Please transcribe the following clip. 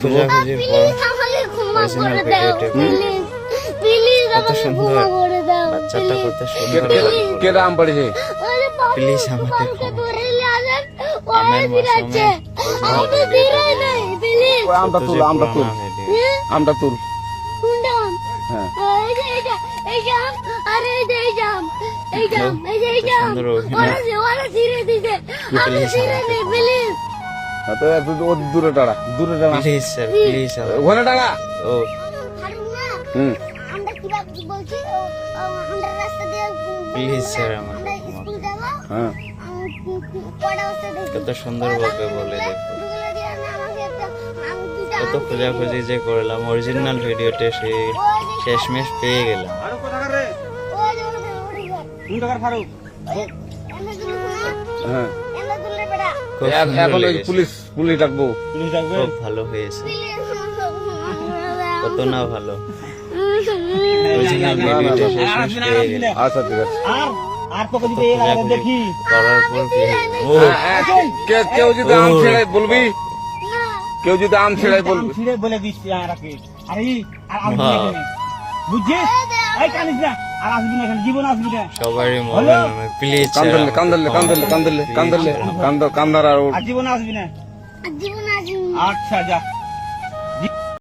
Please আমাকে please please আমটা তুল আমটা তুল? আমটা তুল। কোনটা তো একটু ও দূরে টাড়া দূরে টাড়া প্লিজ স্যার প্লিজ ওখানে টাড়া ও। হুম। আমরা বলছি রাস্তা দিয়ে হ্যাঁ। কত বলে দেখো। কত খোঁজাখুঁজি যে করলাম অরিজিনাল ভিডিওতে সে শেষমেশ পেয়ে গেলাম। হ্যাঁ। এখন ওই। পুলিশ পুলিশ ডাকবো। খুব ভালো হয়েছে। কত না ভালো। আচ্ছা ঠিক আছে। হ্যাঁ, হ্যাঁ, কে- কেউ যদি আম ছেড়ে বলবি? কেউ যদি আম ছেড়ে বলবি? বলে দিস আর। এখানে বুঝছিস? এই কানিস না। আর আসবি না এখানে জীবন আসবি না। সবারই মোবাইল প্লিজ কান্দলে কান্দলে কান্দলে কান্দলে কান্দলে কান্দ কান্দার আর জীবন আসবি না? জীবন আসি আচ্ছা যা।